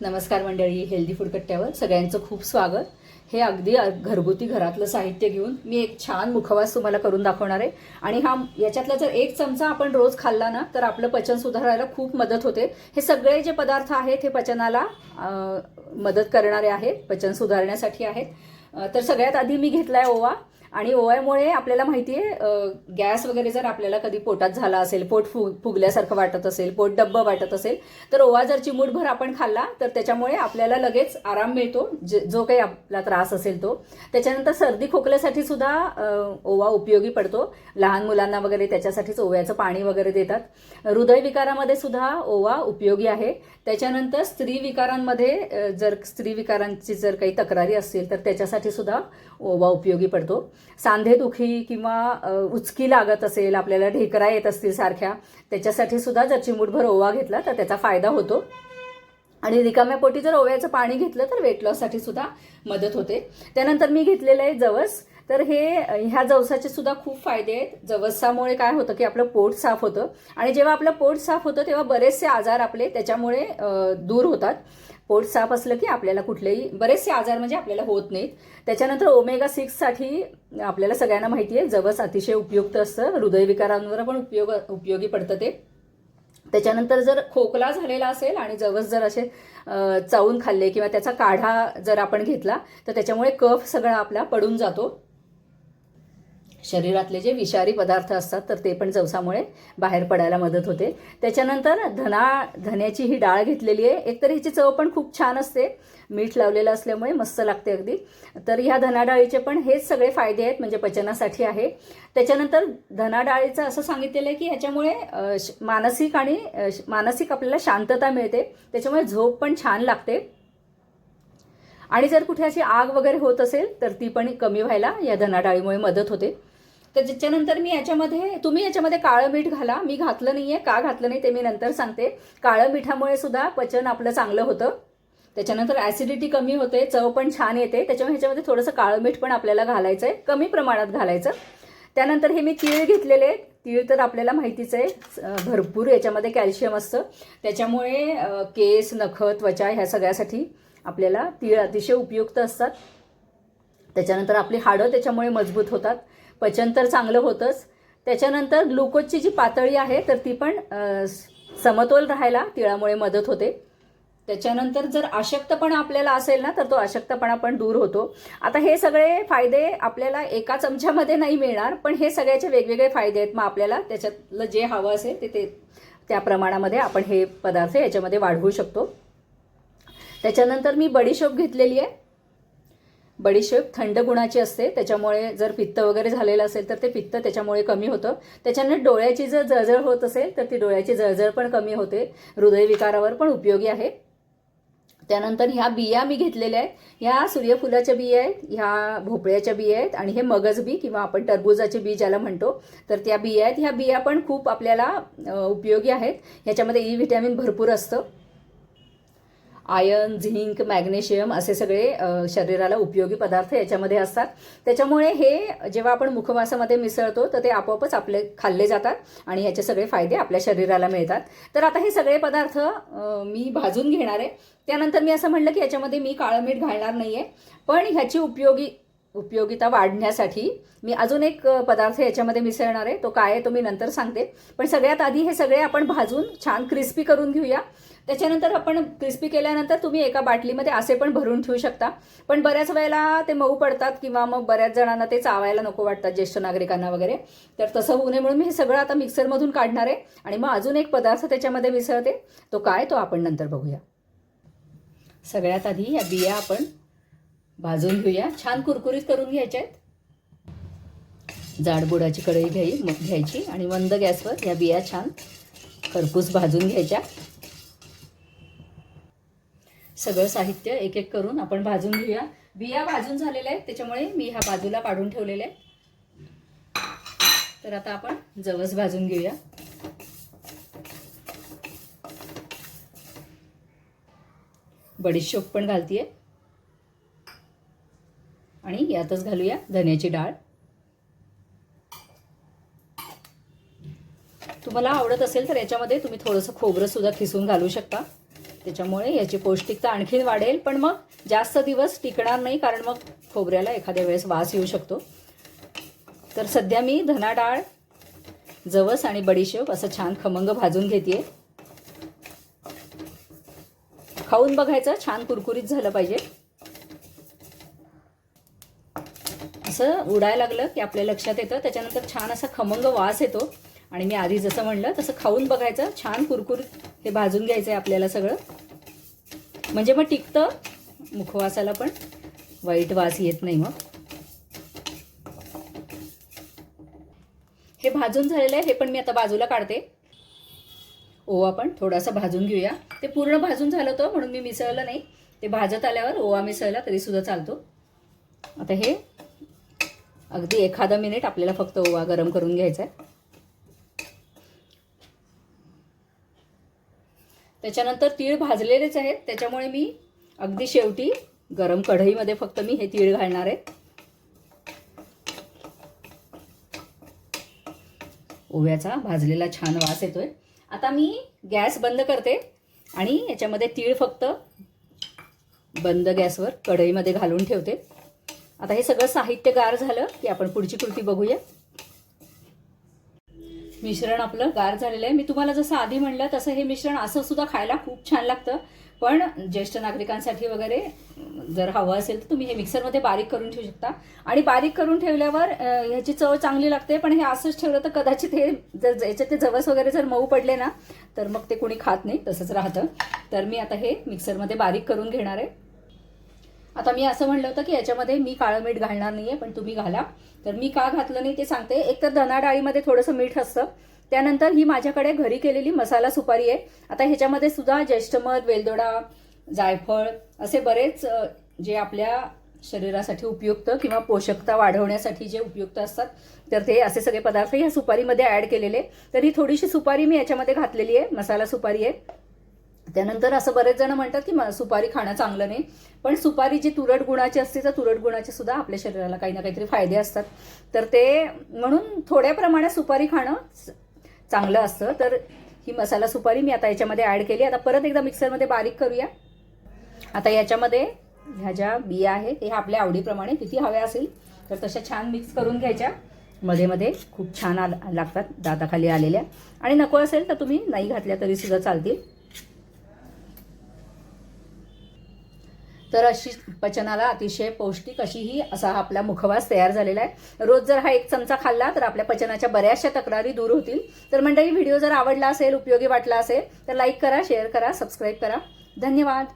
नमस्कार मंडळी healthy food कट्ट्यावर सगळ्यांचं खूप स्वागत. हे अगदी घरगुती घरातलं साहित्य घेऊन मी एक छान मुखवास तुम्हाला करून दाखवणार आहे. आणि हा याच्यातला जर एक चमचा आपण रोज खाल्ला ना तर आपलं पचन सुधारायला खूप मदत होते. हे सगळे जे पदार्थ आहेत हे पचनाला मदत करणारे आहेत पचन सुधारण्यासाठी आहेत. तर सगळ्यात आधी मी घेतलाय ओवा. आणि ओव्यामुळे आपल्याला माहिती आहे गॅस वगैरे जर आपल्याला कधी पोटात झाला असेल पोट फुग फुगल्यासारखं वाटत असेल पोट डब्ब वाटत असेल तर ओवा जर चिमूटभर आपण खाल्ला तर त्याच्यामुळे आपल्याला लगेच आराम मिळतो जे जो काही आपला त्रास असेल तो. त्याच्यानंतर सर्दी खोकल्यासाठी सुद्धा ओवा उपयोगी पडतो. लहान मुलांना वगैरे त्याच्यासाठीच ओव्याचं पाणी वगैरे देतात. हृदयविकारामध्ये सुद्धा ओवा उपयोगी आहे. त्याच्यानंतर स्त्री विकारांमध्ये जर स्त्री विकारांची जर काही तक्रारी असतील तर त्याच्यासाठी सुद्धा ओवा उपयोगी पडतो. सांधेदुखी किंवा उचकी लागत असेल आपल्याला ढेकरा येत असतील सारख्या त्याच्यासाठी सुद्धा जर चिमूटभर ओवा घेतला तर त्याचा फायदा होतो. आणि रिकाम्या पोटी जर ओव्याचं पाणी घेतलं तर वेट लॉससाठी सुद्धा मदत होते. त्यानंतर मी घेतलेलं आहे जवस. तर हे ह्या जवसाचे सुद्धा खूप फायदे आहेत. जवसामुळे काय होतं की आपलं पोट साफ होतं. आणि जेव्हा आपलं पोट साफ होतं तेव्हा बरेचसे आजार आपले त्याच्यामुळे दूर होतात. पोट साफ असलं की आपल्याला कुठलेही बरेचसे आजार म्हणजे आपल्याला होत नाहीत. त्याच्यानंतर ओमेगा सिक्ससाठी आपल्याला सगळ्यांना माहिती आहे जवस अतिशय उपयुक्त असतं. हृदयविकारांवर पण उपयोग उपयोगी पडतं ते. त्याच्यानंतर जर खोकला झालेला असेल आणि जवस जर असे चावून खाल्ले किंवा त्याचा काढा जर आपण घेतला तर त्याच्यामुळे कफ सगळा आपला पडून जातो. शरीरातले जे विषारी पदार्थ असतात तर ते पण जवसामुळे बाहेर पडायला मदत होते. त्याच्यानंतर धना धन्याची ही डाळ घेतलेली आहे. एकतर हिची चव पण खूप छान असते. मीठ लावलेलं असल्यामुळे मस्त लागते अगदी. तर ह्या धनाडाळीचे पण हेच सगळे फायदे आहेत म्हणजे पचनासाठी आहे. त्याच्यानंतर धनाडाळीचं असं सांगितलेलं आहे की ह्याच्यामुळे श- मानसिक आणि मानसिक आपल्याला शांतता मिळते. त्याच्यामुळे झोप पण छान लागते. आणि जर कुठे अशी आग वगैरे होत असेल तर ती पण कमी व्हायला या धनाडाळीमुळे मदत होते. तर त्याच्यानंतर मी याच्यामध्ये तुम्ही याच्यामध्ये काळं मीठ घाला. मी घातलं नाही आहे का घातलं नाही ते मी नंतर सांगते. काळं मिठामुळे सुद्धा पचन आपलं चांगलं होतं. त्याच्यानंतर ॲसिडिटी कमी होते चव पण छान येते. त्याच्यामुळे ह्याच्यामध्ये थोडंसं काळं मीठ पण आपल्याला घालायचं आहे कमी प्रमाणात घालायचं. त्यानंतर हे मी तीळ घेतलेले तीळ तर आपल्याला माहितीच आहे. भरपूर याच्यामध्ये कॅल्शियम असतं. त्याच्यामुळे केस नख त्वचा ह्या सगळ्यासाठी आपल्याला तीळ अतिशय उपयुक्त असतात. त्याच्यानंतर आपली हाडं त्याच्यामुळे मजबूत होतात. पचन तर चांगलं होतंच. त्याच्यानंतर ग्लुकोजची जी पातळी आहे तर ती पण समतोल राहायला तिळामुळे मदत होते. त्याच्यानंतर जर अशक्तपणा आपल्याला असेल ना तर तो अशक्तपणा पण दूर होतो. आता हे सगळे फायदे आपल्याला एका चमच्यामध्ये नाही मिळणार पण हे सगळ्याचे वेगवेगळे फायदे आहेत. मग आपल्याला त्याच्यातलं जे हवं असेल ते ते त्या प्रमाणामध्ये आपण हे पदार्थ याच्यामध्ये वाढवू शकतो. त्याच्यानंतर मी बडीशोप घेतलेली आहे. बडीशेप थंड गुणाची असते त्याच्यामुळे जर पित्त वगैरे झालेलं असेल तर ते पित्त त्याच्यामुळे कमी होतं. त्याच्यानंतर डोळ्याची जर जळजळ होत असेल तर ती डोळ्याची जळजळ पण कमी होते. हृदयविकारावर पण उपयोगी आहे. त्यानंतर ह्या बिया मी घेतलेल्या आहेत. ह्या सूर्यफुलाच्या बिया आहेत ह्या भोपळ्याच्या बिया आहेत आणि हे मगज बी किंवा आपण टरबुजाचे बी ज्याला म्हणतो तर त्या बिया आहेत. ह्या बिया पण खूप आपल्याला उपयोगी आहेत. ह्याच्यामध्ये ई व्हिटॅमिन भरपूर असतं. आयर्न झिंक मॅग्नेशियम असे सगळे शरीराला उपयोगी पदार्थ याच्यामध्ये असतात. त्याच्यामुळे हे जेव्हा आपण मुखवासामध्ये मिसळतो तर ते आपोआपच आपले खाल्ले जातात आणि ह्याचे सगळे फायदे आपल्या शरीराला मिळतात. तर आता हे सगळे पदार्थ मी भाजून घेणार आहे. त्यानंतर मी असं म्हणलं की याच्यामध्ये मी काळं मीठ घालणार नाही आहे पण ह्याची उपयोगी उपयोगिता वाढण्यासाठी मी अजून एक पदार्थ याच्यामध्ये मिसळणार आहे. तो काय आहे तो मी नंतर सांगते. पण सगळ्यात आधी हे सगळे आपण भाजून छान क्रिस्पी करून घेऊया. त्याच्यानंतर आपण क्रिस्पी केल्यानंतर तुम्ही एका बाटलीमध्ये असे पण भरून ठेवू शकता. पण बऱ्याच वेळेला ते मऊ पडतात किंवा मग बऱ्याच जणांना ते चावायला नको वाटतात ज्येष्ठ नागरिकांना वगैरे. तर तसं होऊ नये म्हणून मी हे सगळं आता मिक्सरमधून काढणार आहे. आणि मग अजून एक पदार्थ त्याच्यामध्ये मिसळते. तो काय तो आपण नंतर बघूया. सगळ्यात आधी या बिया आपण भाजून घेऊया. छान कुरकुरीत करून घ्यायच्या आहेत. जाडबुडाची कढई घ्याई मग घ्यायची आणि मंद गॅसवर या बिया छान खरपूस भाजून घ्यायच्या. सगळं साहित्य एक एक करून आपण भाजून घेऊया. बिया भाजून झालेल्या आहेत त्याच्यामुळे मी ह्या बाजूला काढून ठेवलेले आहेत. तर आता आपण जवस भाजून घेऊया. बडीशोप पण घालतीये. आणि यातच घालूया धन्याची डाळ. तुम्हाला आवडत असेल तर याच्यामध्ये तुम्ही थोडंसं खोबरं सुद्धा खिसून घालू शकता. त्याच्यामुळे याची पौष्टिकता आणखीन वाढेल. पण मग जास्त दिवस टिकणार नाही कारण मग खोबऱ्याला एखाद्या वेळेस वास येऊ शकतो. तर सध्या मी धना डाळ जवस आणि बडीशेप असं छान खमंग भाजून घेते खाऊन बघायचं छान कुरकुरीत झालं पाहिजे. असं उडायला लागलं की आपल्या लक्षात येतं. त्याच्यानंतर छान असा खमंग वास येतो. आणि मी आधी जसं म्हणलं तसं खाऊन बघायचं छान कुरकुरीत हे भाजून घ्यायचं आहे आपल्याला सगळं. म्हणजे मग टिकतं. मुखवासाला पण वाईट वास येत नाही मग. हे भाजून झालेलं आहे हे पण मी आता बाजूला काढते. ओवा पण थोडासा भाजून घेऊया. ते पूर्ण भाजून झालं होतं म्हणून मी मिसळलं नाही. ते भाजत आल्यावर ओवा मिसळला तरीसुद्धा चालतो. आता हे अगदी एखादा मिनिट आपल्याला फक्त ओवा गरम करून घ्यायचा आहे. त्याच्यानंतर तीळ भाजलेलेच आहेत. त्याच्यामुळे मी अगदी शेवटी गरम कढईमध्ये फक्त मी हे तीळ घालणार आहे. ओव्याचा भाजलेला छान वास येतोय. आता मी गॅस बंद करते आणि याच्यामध्ये तीळ फक्त बंद गॅसवर कढईमध्ये घालून ठेवते. आता हे सगळं साहित्य गार झालं की आपण पुढची कृती बघूया. मिश्रण आपलं गार झालेलं आहे. मी तुम्हाला जसं आधी म्हणलं तसं हे मिश्रण असं सुद्धा खायला खूप छान लागतं. पण ज्येष्ठ नागरिकांसाठी वगैरे जर हवं असेल तर तुम्ही हे मिक्सरमध्ये बारीक करून ठेवू शकता. आणि बारीक करून ठेवल्यावर ह्याची चव चांगली लागते. पण हे असंच ठेवलं तर कदाचित हे जर याच्यात ते जवस वगैरे जर मऊ पडले ना तर मग ते कोणी खात नाही तसंच राहतं. तर मी आता हे मिक्सरमध्ये बारीक करून घेणार आहे. आता मी असं म्हणलं होतं की याच्यामध्ये मी काळं मीठ घालणार नाहीये पण तुम्ही घाला. तर मी का घातलं नाही ते सांगते. एक तर धना डाळीमध्ये थोडंसं मीठ असतं. त्यानंतर ही माझ्याकडे घरी केलेली मसाला सुपारी आहे. आता ह्याच्यामध्ये सुद्धा ज्येष्ठमध वेलदोडा जायफळ असे बरेच जे आपल्या शरीरासाठी उपयुक्त किंवा पोषकता वाढवण्यासाठी जे उपयुक्त असतात तर ते असे सगळे पदार्थ ह्या सुपारीमध्ये ॲड केलेले. तर ही थोडीशी सुपारी मी याच्यामध्ये घातलेली आहे. मसाला सुपारी आहे. त्यानंतर असं बरेच जण म्हणतात की म- सुपारी खाणं चांगलं नाही. पण सुपारी जी तुरट गुणाची असते तर तुरट गुणाचे सुद्धा आपल्या शरीराला काही ना काहीतरी फायदे असतात. तर ते म्हणून थोड्या प्रमाणात सुपारी खाणं चांगलं असतं. तर ही मसाला सुपारी मी आता याच्यामध्ये ॲड केली. आता परत एकदा मिक्सरमध्ये बारीक करूया. आता याच्यामध्ये ह्या ज्या बिया आहेत ते आपल्या आवडीप्रमाणे किती हव्या असेल तर तशा छान मिक्स करून घ्यायच्या. मध्ये मध्ये खूप छान आल लागतात दाताखाली आलेल्या. आणि नको असेल तर तुम्ही नाही घातल्या तरी सुद्धा चालतील. तर अशी पचनाला अतिशय पौष्टिक अशी ही असा हा आपला मुखवास तयार झालेला आहे. रोज जर हा एक चमचा खाल्ला तर आपल्या पचनाच्या बऱ्याचशा तक्रारी दूर होतील. तर मंडळी व्हिडिओ जर आवडला असेल उपयोगी वाटला असेल तर लाईक करा शेअर करा सबस्क्राईब करा. धन्यवाद.